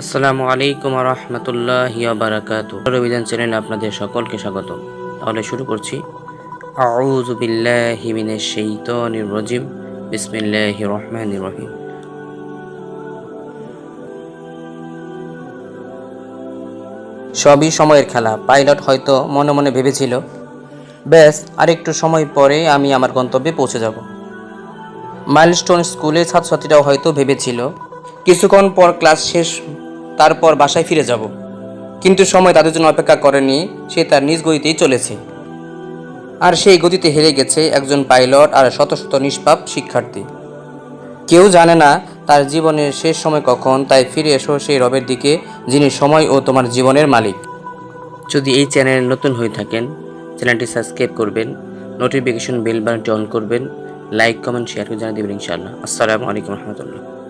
আসসালামু আলাইকুম রহমতুল্লাহ বারাকাত অভিযান চ্যানেলে আপনাদের সকলকে স্বাগত। তাহলে শুরু করছি। রহিম। সবই সময়ের খেলা। পাইলট হয়তো মনে মনে ভেবেছিল, ব্যাস, আরেকটু সময় পরে আমি আমার গন্তব্যে পৌঁছে যাব। মাইলস্টোন স্কুলের ছাত্রছাত্রীরাও হয়তো ভেবেছিল, কিছুক্ষণ পর ক্লাস শেষ তারপর বাসায় ফিরে যাব। কিন্তু সময় তাদের জন্য অপেক্ষা করেনি, সে তার নিজ গতিতেই চলেছে। আর সেই গতিতে হেরে গেছে একজন পাইলট আর শত শত নিষ্পাপ শিক্ষার্থী। কেউ জানে না তার জীবনের শেষ সময় কখন, তাই ফিরে এসো সেই রবের দিকে, যিনি সময় ও তোমার জীবনের মালিক। যদি এই চ্যানেলে নতুন হয়ে থাকেন, চ্যানেলটি সাবস্ক্রাইব করবেন, নোটিফিকেশন বেল বাটনটি অন করবেন, লাইক, কমেন্ট, শেয়ার করে জানিয়ে দেবেন ইনশাআল্লাহ। আসসালামু আলাইকুম রহমতুল্লাহ।